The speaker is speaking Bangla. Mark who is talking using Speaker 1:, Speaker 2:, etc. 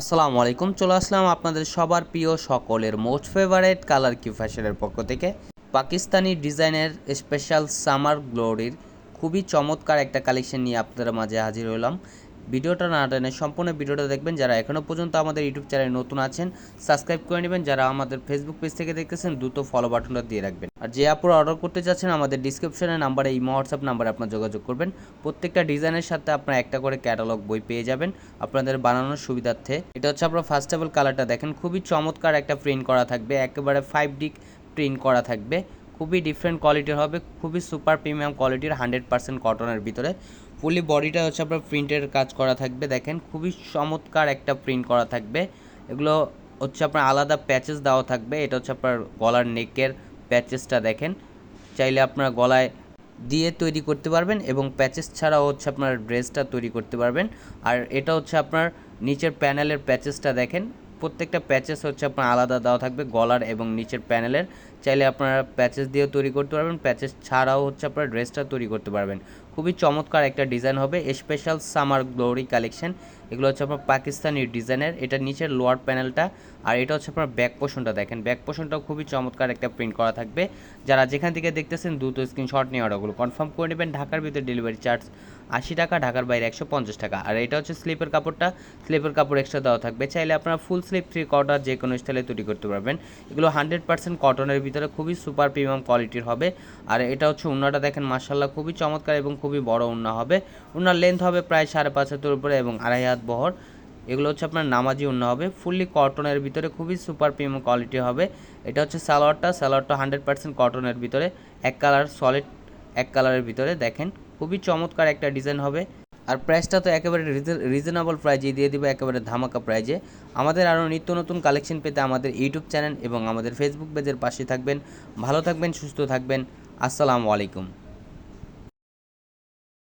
Speaker 1: আসসালামু আলাইকুম, চলে আসলাম আপনাদের সবার প্রিয় সকলের মোস্ট ফেভারেট কালার কিউ ফ্যাশনের পক্ষ থেকে। পাকিস্তানি ডিজাইনের স্পেশাল সামার গ্লোরির খুবই চমৎকার একটা কালেকশন নিয়ে আপনাদের মাঝে হাজির হলাম। ভিডিওটা না টেনে সম্পূর্ণ ভিডিওটা দেখবেন। যারা এখনও পর্যন্ত আমাদের ইউটিউব চ্যানেলে নতুন আছেন সাবস্ক্রাইব করে নেবেন। যারা আমাদের ফেসবুক পেজ থেকে দেখতেছেন, দ্রুত ফলো বাটনটা দিয়ে রাখবেন। আর যে আপুরা অর্ডার করতে চাচ্ছেন আমাদের ডিসক্রিপশনের নাম্বারে ইমো হোয়াটসঅ্যাপ নাম্বারে আপনার যোগাযোগ করবেন। প্রত্যেকটা ডিজাইনের সাথে আপনার একটা করে ক্যাটালগ বই পেয়ে যাবেন আপনাদের বানানোর সুবিধার্থে। এটা হচ্ছে আপনার ফার্স্ট অফ কালারটা দেখেন। খুবই চমৎকার একটা প্রিন্ট করা থাকবে। একেবারে ফাইভ ডি প্রিন্ট করা থাকবে। খুবই ডিফারেন্ট কোয়ালিটির হবে, খুবই সুপার প্রিমিয়াম কোয়ালিটির হান্ড্রেড পার্সেন্ট কটনের ভিতরে। ফুলি বডিটা হচ্ছে আপনার প্রিন্টের কাজ করা থাকবে, দেখেন খুবই চমৎকার একটা প্রিন্ট করা থাকবে। এগুলো হচ্ছে আপনার আলাদা প্যাচেস দেওয়া থাকবে, এটা হচ্ছে আপনার গলার নেকের প্যাচেসটা দেখেন। চাইলে আপনার গলায় দিয়ে তৈরি করতে পারবেন এবং প্যাচেস ছাড়াও হচ্ছে আপনার ড্রেসটা তৈরি করতে পারবেন। আর এটা হচ্ছে আপনার নিচের প্যানেলের প্যাচেসটা দেখেন প্রত্যেকটা প্যাচেস হচ্ছে আপনার আলাদা দেওয়া থাকবে গলার এবং নিচের প্যানেলের। চাইলে আপনারা প্যাচেস দিয়েও তৈরি করতে পারবেন প্যাচেস ছাড়াও হচ্ছে আপনার ড্রেসটা তৈরি করতে পারবেন। খুবই চমৎকার একটা ডিজাইন হবে স্পেশাল সামার গ্লোরি কালেকশন এগুলো হচ্ছে আপনার পাকিস্তানি ডিজাইনের এটা নিচের লোয়ার প্যানেলটা আর এটা হচ্ছে আপনার ব্যাক পোষণটা দেখেন। ব্যাক পোষণটাও খুবই চমৎকার একটা প্রিন্ট করা থাকবে। যারা যেখান থেকে দেখতেছেন, দ্রুত স্ক্রিনশট নিয়ে অর্ডারগুলো কনফার্ম করে নেবেন, ঢাকার ভিতরে ডেলিভারি চার্জ আশি টাকা, ঢাকার বাইরে একশো পঞ্চাশ টাকা। আর এটা হচ্ছে স্লিপের কাপড়টা স্লিপের কাপড় এক্সট্রা দেওয়া থাকবে। চাইলে আপনারা ফুল স্লিপ থ্রি কোয়ার্টার যে কোনো স্টাইলে তৈরি করতে পারবেন। এগুলো হান্ড্রেড পার্সেন্ট কটনের ভিতরে খুবই সুপার প্রিমিয়াম কোয়ালিটির হবে। আর এটা হচ্ছে উন্নাটা দেখেন মার্শাল্লাহ খুবই চমৎকার এবং খুবই বড় উন্না হবে। উন্নার লেন্থ হবে প্রায় সাড়ে পাঁচ হাতের উপরে এবং আড়াই হাত বহর। এগুলো হচ্ছে আপনার নামাজি উন্না হবে। ফুললি কটনের ভিতরে খুবই সুপার প্রিমিয়াম কোয়ালিটি হবে। এটা হচ্ছে সালোয়ারটা সালোয়ারটা হান্ড্রেড পার্সেন্ট কটনের ভিতরে। এক কালার সলিড এক কালারের ভিতরে, দেখেন। খুবই চমৎকার একটা ডিজাইন হবে। আর প্রাইসটা তো একেবারে রিজনেবল প্রাইজে দিয়ে দেবে একেবারে ধামাকা প্রাইজে আমাদের আরও নিত্য নতুন কালেকশন পেতে আমাদের ইউটিউব চ্যানেল এবং আমাদের ফেসবুক পেজের পাশে থাকবেন। ভালো থাকবেন, সুস্থ থাকবেন। আসসালামু আলাইকুম।